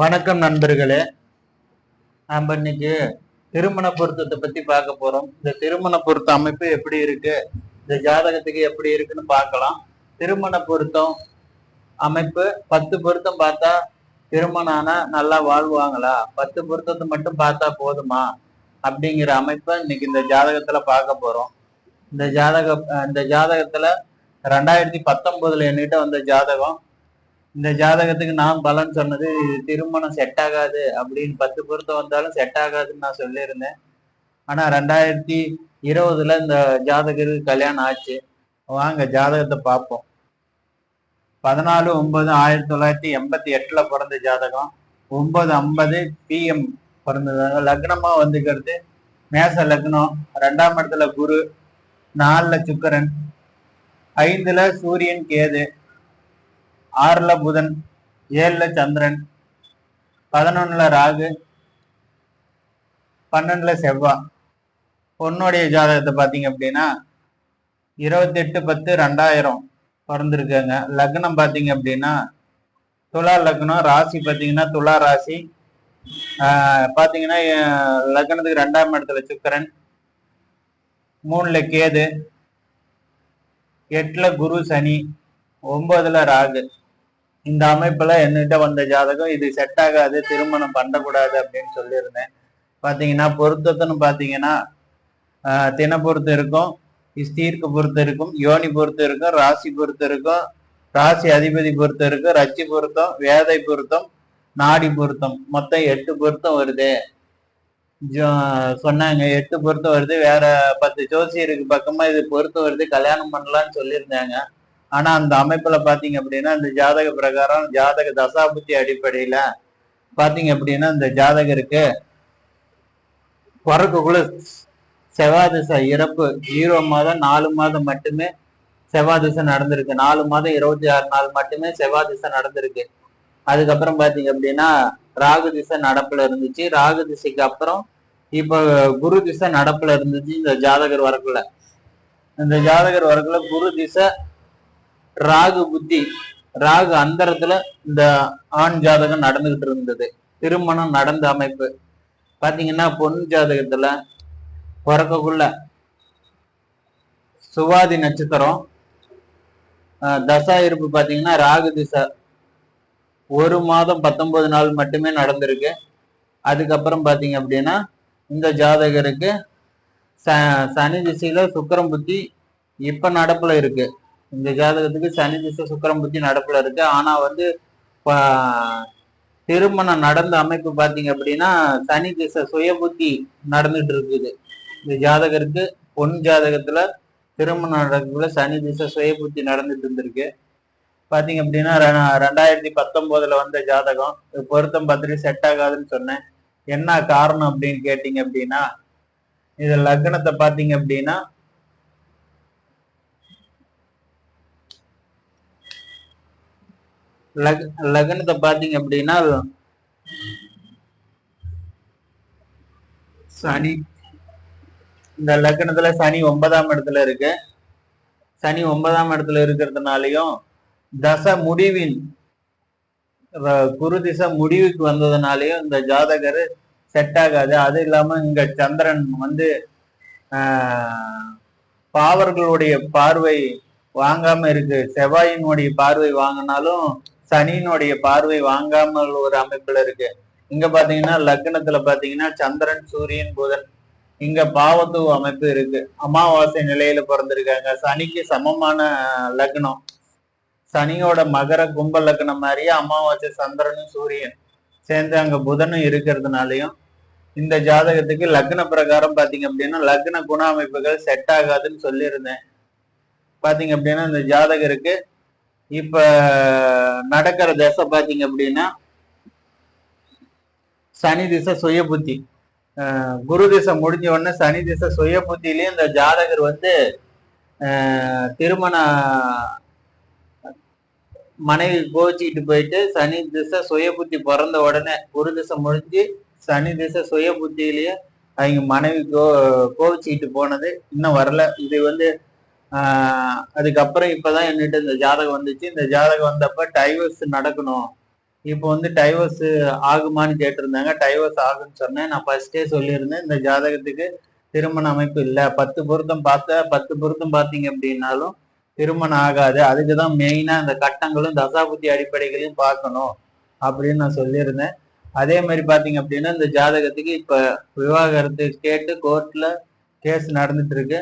வணக்கம் நண்பர்களே. நம்ம இன்னைக்கு திருமண பொருத்தத்தை பத்தி பார்க்க போறோம். இந்த திருமண பொருத்த அமைப்பு எப்படி இருக்கு? இந்த ஜாதகத்துக்கு எப்படி இருக்குன்னு பார்க்கலாம். திருமண பொருத்தம் அமைப்பு பத்து பொருத்தம் பார்த்தா திருமணம் ஆனா நல்லா வாழ்வாங்களா? பத்து பொருத்தத்தை மட்டும் பார்த்தா போதுமா? அப்படிங்கிற அமைப்பை இன்னைக்கு இந்த ஜாதகத்துல பார்க்க போறோம். இந்த ஜாதக இந்த ஜாதகத்துல ரெண்டாயிரத்தி பத்தொன்பதுல என்கிட்ட வந்த ஜாதகம் இந்த ஜாதகத்துக்கு நான் பலன் சொன்னது இது திருமணம் செட் ஆகாது அப்படின்னு பத்து பொருத்தம் வந்தாலும் செட் ஆகாதுன்னு நான் சொல்லியிருந்தேன். ஆனா ரெண்டாயிரத்தி இருபதுல இந்த ஜாதகருக்கு கல்யாணம் ஆச்சு. வாங்க ஜாதகத்தை பார்ப்போம். பதினாலு ஒன்பது ஆயிரத்தி தொள்ளாயிரத்தி எண்பத்தி எட்டுல பிறந்த ஜாதகம். ஒன்பது ஐம்பது பிஎம் பிறந்தது. லக்னமா வந்துக்கிறது. மேச லக்னம் ரெண்டாம் இடத்துல குரு நாலுல சுக்கரன் ஐந்துல சூரியன் கேது. ஆறுல புதன் ஏழுல சந்திரன் பதினொன்னுல ராகு பன்னெண்டுல செவ்வாய் பொண்ணுடைய ஜாதகத்தை பார்த்தீங்க அப்படின்னா இருபத்தெட்டு பத்து ரெண்டாயிரம் பிறந்திருக்காங்க. லக்னம் பார்த்தீங்க அப்படின்னா துலா லக்னம் ராசி பார்த்தீங்கன்னா துலா ராசி. பார்த்தீங்கன்னா லக்னத்துக்கு ரெண்டாம் இடத்துல சுக்கரன் மூணுல கேது எட்டுல குரு சனி ஒன்பதுல ராகு. இந்த அமைப்புல என்கிட்ட வந்த ஜாதகம் இது செட் ஆகாது திருமணம் பண்ணக்கூடாது அப்படின்னு சொல்லியிருந்தேன். பாத்தீங்கன்னா பொருத்தத்துன்னு பாத்தீங்கன்னா தின பொறுத்து இருக்கும் ஸ்தீர்க்கு பொறுத்து இருக்கும் யோனி பொறுத்து இருக்கும் ராசி பொறுத்து இருக்கும் ராசி அதிபதி பொறுத்து இருக்கும் ரச்சி பொருத்தம் வேதை பொருத்தம் நாடி பொருத்தம். மொத்தம் எட்டு பொருத்தம் வருது. ஜோ- சொன்னாங்க எட்டு பொருத்தம் வருது வேற பத்து ஜோசியருக்கு பக்கமா இது பொருத்தம் வருது கல்யாணம் பண்ணலாம்னு சொல்லியிருந்தாங்க. ஆனா அந்த அமைப்புல பாத்தீங்க அப்படின்னா இந்த ஜாதக பிரகாரம் ஜாதக தசாபுத்தி அடிப்படையில பாத்தீங்க அப்படின்னா இந்த ஜாதகருக்கு பிறக்கக்குள்ள செவ்வாதிசை இறப்பு ஜீரோ மாதம் நாலு மாதம் மட்டுமே செவ்வாதிசை நடந்திருக்கு. நாலு மாதம் இருபத்தி ஆறு நாள் மட்டுமே செவ்வாதிசை நடந்திருக்கு. அதுக்கப்புறம் பாத்தீங்க அப்படின்னா ராகு திசை நடப்புல இருந்துச்சு. ராகு திசைக்கு அப்புறம் இப்ப குரு திசை நடப்புல இருந்துச்சு இந்த ஜாதகர் வரக்குள்ள. இந்த ஜாதகர் வரக்குள்ள குரு திசை ராகு புத்தி ராகு அந்தரத்துல இந்த ஆண் ஜாதகம் நடந்துகிட்டு இருந்தது. திருமணம் நடந்த அமைப்பு. பாத்தீங்கன்னா பொன் ஜாதகத்துல பிறக்கக்குள்ள சுவாதி நட்சத்திரம் தசா இருப்பு பாத்தீங்கன்னா ராகு திசை. ஒரு மாதம் பத்தொன்பது நாள் மட்டுமே நடந்திருக்கு. அதுக்கப்புறம் பாத்தீங்க அப்படின்னா இந்த ஜாதகருக்கு ச சனி திசையில சுக்கிரம் புத்தி இப்ப நடப்புல இருக்கு. இந்த ஜாதகத்துக்கு சனி திசை சுக்கிரம் புத்தி நடப்புல இருக்கு. ஆனா வந்து திருமணம் நடந்த அமைப்பு பாத்தீங்க அப்படின்னா சனி திசை சுய புத்தி நடந்துட்டு இருக்குது. இந்த ஜாதகருக்கு பொன் ஜாதகத்துல திருமணம் நடக்குள்ள சனி திசை சுய புத்தி நடந்துட்டு இருந்திருக்கு. பாத்தீங்க அப்படின்னா ரெண்டாயிரத்தி பத்தொன்பதுல வந்த ஜாதகம் பொருத்தம் பத்திரி செட் ஆகாதுன்னு சொன்னேன். என்ன காரணம் அப்படின்னு கேட்டீங்க அப்படின்னா இது லக்னத்தை பாத்தீங்க அப்படின்னா லக் லக்னத்தை பாத்தீங்க அப்படின்னா சனி இந்த லக்னத்துல சனி ஒன்பதாம் இடத்துல இருக்கு. சனி ஒன்பதாம் இடத்துல இருக்கிறதுனாலயும் தச முடிவின் குருதிச குரு திசை முடிவுக்கு வந்ததுனாலயும் இந்த ஜாதகர் செட் ஆகாது. அது இல்லாம இங்க சந்திரன் வந்து ஆஹ், பாவர்களுடைய பார்வை வாங்காம இருக்கு. செவ்வாயினுடைய பார்வை வாங்கினாலும் சனியினுடைய பார்வை வாங்காமல் ஒரு அமைப்புல இருக்கு. இங்க பாத்தீங்கன்னா லக்னத்துல பாத்தீங்கன்னா சந்திரன் சூரியன் புதன் இங்க பாவத்துவ அமைப்பு இருக்கு. அமாவாசை நிலையில பிறந்திருக்காங்க. சனிக்கு சமமான லக்னம். சனியோட மகர கும்ப லக்னம் மாதிரியே அமாவாசை சந்திரனும் சூரியன் சேர்ந்து அங்க புதனும் இருக்கிறதுனாலையும் இந்த ஜாதகத்துக்கு லக்ன பிரகாரம் பாத்தீங்க அப்படின்னா லக்ன குண அமைப்புகள் செட் ஆகாதுன்னு சொல்லியிருந்தேன். பாத்தீங்க அப்படின்னா இந்த ஜாதகருக்கு இப்ப நடக்கிற திசை பாத்தீங்க அப்படின்னா சனி திசை சுய புத்தி. குரு திசை முடிஞ்ச உடனே சனி திசை சுய புத்தியிலேயே இந்த ஜாதகர் வந்து திருமண மனைவி கோச்சிக்கிட்டு போயிட்டு சனி திசை சுய புத்தி பிறந்த உடனே குரு திசை முடிஞ்சு சனி திசை சுய புத்தியிலேயே அவங்க மனைவி கோ கோவிச்சுக்கிட்டு போனது இன்னும் வரல. இது வந்து அதுக்கப்புறம் இப்பதான் என்கிட்ட இந்த ஜாதகம் வந்துச்சு. இந்த ஜாதகம் வந்தப்ப டைவர்ஸ் நடக்கணும். இப்போ வந்து டைவர்ஸ் ஆகுமான்னு கேட்டிருந்தாங்க. டைவர்ஸ் ஆகுன்னு சொன்னேன். நான் ஃபர்ஸ்டே சொல்லியிருந்தேன். இந்த ஜாதகத்துக்கு திருமண அமைப்பு இல்லை. பத்து பொருத்தம் பார்த்தா பத்து பொருத்தம் பார்த்தீங்க அப்படின்னாலும் திருமணம் ஆகாது. அதுக்கு தான் மெயினாக இந்த கட்டங்களும் தசாபுத்தி அடிப்படைகளையும் பார்க்கணும் அப்படின்னு நான் சொல்லியிருந்தேன். அதே மாதிரி பார்த்தீங்க அப்படின்னா இந்த ஜாதகத்துக்கு இப்போ விவாகரத்து கேட்டு கோர்ட்ல கேஸ் நடந்துட்டு இருக்கு.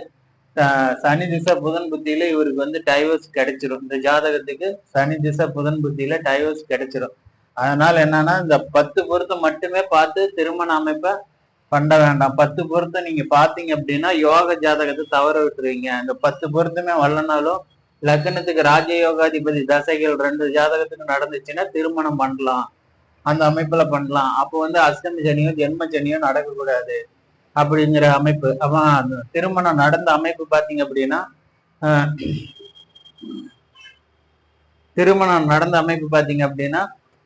சனி திசை புதன் புத்தியில இவருக்கு வந்து டைவர்ஸ் கிடைச்சிரும். இந்த ஜாதகத்துக்கு சனி திசை புதன் புத்தியில டைவர்ஸ் கிடைச்சிரும். அதனால என்னன்னா இந்த பத்து பொருத்தம் மட்டுமே பார்த்து திருமண அமைப்பை பண்ண வேண்டாம். பத்து பொருத்தம் நீங்க பாத்தீங்க அப்படின்னா யோக ஜாதகத்தை தவற விட்டுருவீங்க. இந்த பத்து பொருத்தமே வரலனாலும் லக்னத்துக்கு ராஜயோகாதிபதி தசைகள் ரெண்டு ஜாதகத்துக்கு நடந்துச்சுன்னா திருமணம் பண்ணலாம். அந்த அமைப்புல பண்ணலாம். அப்போ வந்து அஷ்டமி சனியோ ஜென்ம சனியோ நடக்கக்கூடாது. அப்படிங்கிற அமைப்பு. அவன் திருமணம் நடந்த அமைப்பு பாத்தீங்க அப்படின்னா திருமணம் நடந்த அமைப்பு பாத்தீங்க அப்படின்னா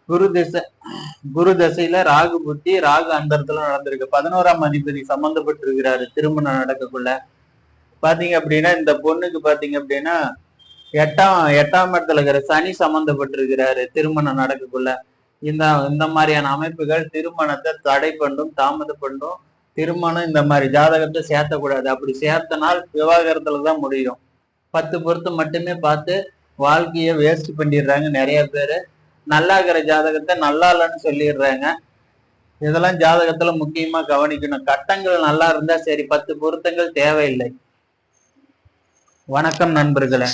குரு திசை குரு தசையில ராகு புத்தி ராகு அந்தரத்துல நடந்திருக்கு. பதினோராம் அதிபதி சம்பந்தப்பட்டிருக்கிறாரு திருமணம் நடக்கக்குள்ள. பாத்தீங்க அப்படின்னா இந்த பொண்ணுக்கு பாத்தீங்க அப்படின்னா எட்டாம் எட்டாம் இடத்துல இருக்கிற சனி சம்பந்தப்பட்டிருக்கிறாரு திருமணம் நடக்கக்குள்ள. இந்த இந்த மாதிரியான அமைப்புகள் திருமணத்தை தடை பண்ணும் தாமதப்படும் திருமணம் இந்த மாதிரி ஜாதகத்தை சேர்த்தக்கூடாது. அப்படி சேர்த்தனால் விவாகரத்துல தான் முடியும். பத்து பொருத்தம் மட்டுமே பார்த்து வாழ்க்கைய வேஸ்ட் பண்ணிடுறாங்க நிறைய பேர். நல்லா இருக்கிற ஜாதகத்தை நல்லா இல்லைன்னு சொல்லிடுறாங்க. இதெல்லாம் ஜாதகத்துல முக்கியமா கவனிக்கணும். கட்டங்கள் நல்லா இருந்தா சரி பத்து பொருத்தங்கள் தேவையில்லை. வணக்கம் நண்பர்களே.